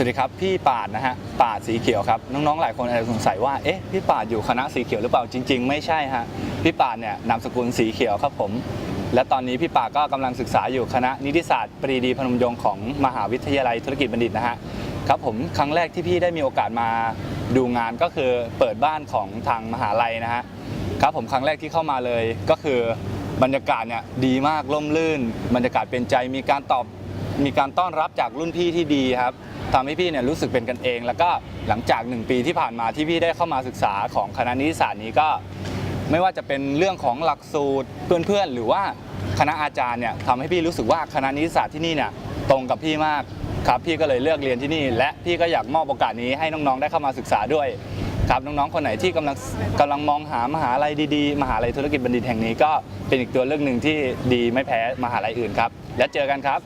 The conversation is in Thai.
สวัสดีครับพี่ปาดนะฮะปาดสีเขียวครับน้องๆหลายคนอาจจะสงสัยว่าเอ๊ะพี่ปาดอยู่คณะสีเขียวหรือเปล่าจริง ๆ ไม่ใช่ฮะพี่ปาดเนี่ยนามสกุลสีเขียวครับผม และตอนนี้พี่ปาดก็กำลังศึกษาอยู่คณะนิติศาสตร์ปรีดีพนมยงค์ของมหาวิทยาลัยธุรกิจบัณฑิตนะฮะครับผมครั้งแรกที่พี่ได้มีโอกาสมาดูงานก็คือเปิดบ้านของทางมหาลัยนะฮะครับผมครั้งแรกที่เข้ามาเลยก็คือบรรยากาศเนี่ยดีมากร่มรื่น บรรยากาศเป็นใจมีการตอบ มีการต้อนรับจากรุ่นพี่ที่ดีครับทำให้พี่เนี่ยรู้สึกเป็นกันเอง แล้วก็หลังจาก 1 ปีที่ผ่านมาที่พี่ได้เข้ามาศึกษาของคณะนิติศาสตร์นี้ก็ ไม่ว่าจะเป็นเรื่องของหลักสูตรเพื่อนๆ หรือว่าคณะอาจารย์เนี่ยทำให้พี่รู้สึกว่าคณะนิติศาสตร์ที่นี่เนี่ยตรงกับพี่มากครับพี่ก็เลยเลือกเรียนที่นี่ และพี่ก็อยากมอบโอกาสนี้ให้น้องๆได้เข้ามาศึกษาด้วยครับน้องๆคนไหนที่กำลังกำลังมองหามหาลัยดีๆ มหาลัยธุรกิจบัณฑิตแห่งนี้ก็เป็นอีกตัวเลือกหนึ่งที่ดีไม่แพ้มหาลัยอื่นครับ และเจอกันครับ